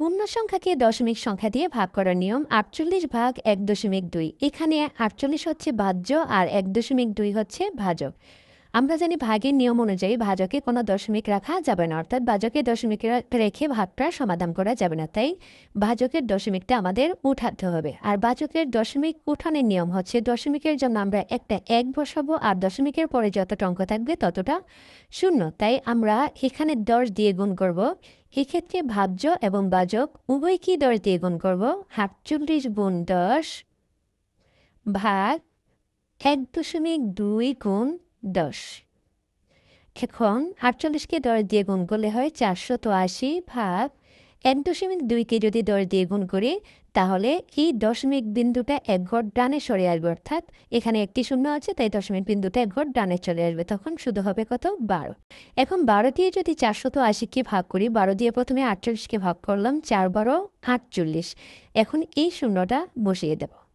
পূর্ণ সংখ্যাকে দশমিক সংখ্যা দিয়ে ভাগ করার নিয়ম আটচল্লিশ ভাগ এক দশমিক দুই। এখানে আটচল্লিশ হচ্ছে বাহ্য আর এক দশমিক দুই হচ্ছে ভাজক। আমরা জানি ভাগের নিয়ম অনুযায়ী ভাজকে কোনো দশমিক রাখা যাবে না, অর্থাৎ ভাজকে দশমিক রেখে ভাগটা সমাধান করা যাবে না। তাই ভাজকের দশমিকটা আমাদের উঠাতে হবে। আর ভাজকের দশমিক উঠানের নিয়ম হচ্ছে দশমিকের জন্য আমরা একটা এক বসাবো, আর দশমিকের পরে যতটা অঙ্ক থাকবে ততটা শূন্য। তাই আমরা এখানে দশ দিয়ে গুণ করব। এক্ষেত্রে ভাজ্য এবং বাজক উভয় কি দশ দিয়ে গুণ করব? আটচল্লিশ গুণ দশ ভাগ এক দশমিক দুই গুণ দশ। এখন আটচল্লিশকে দশ দিয়ে গুণ করলে হয় চারশো তো আশি ভাগ এক দশমিক দুইকে যদি দশ দিয়ে গুণ করি, তাহলে এই দশমিক বিন্দুটা এক ঘর ডানে সরে আসবে। অর্থাৎ এখানে একটি শূন্য আছে, তাই দশমিক বিন্দুটা এক ঘর ডানে চলে আসবে। তখন শুধু হবে কত? বারো। এখন বারো দিয়ে যদি চারশো তো আশিকে ভাগ করি, বারো দিয়ে প্রথমে আটচল্লিশকে ভাগ করলাম, চার বারো আটচল্লিশ। এখন এই শূন্যটা বসিয়ে দেব।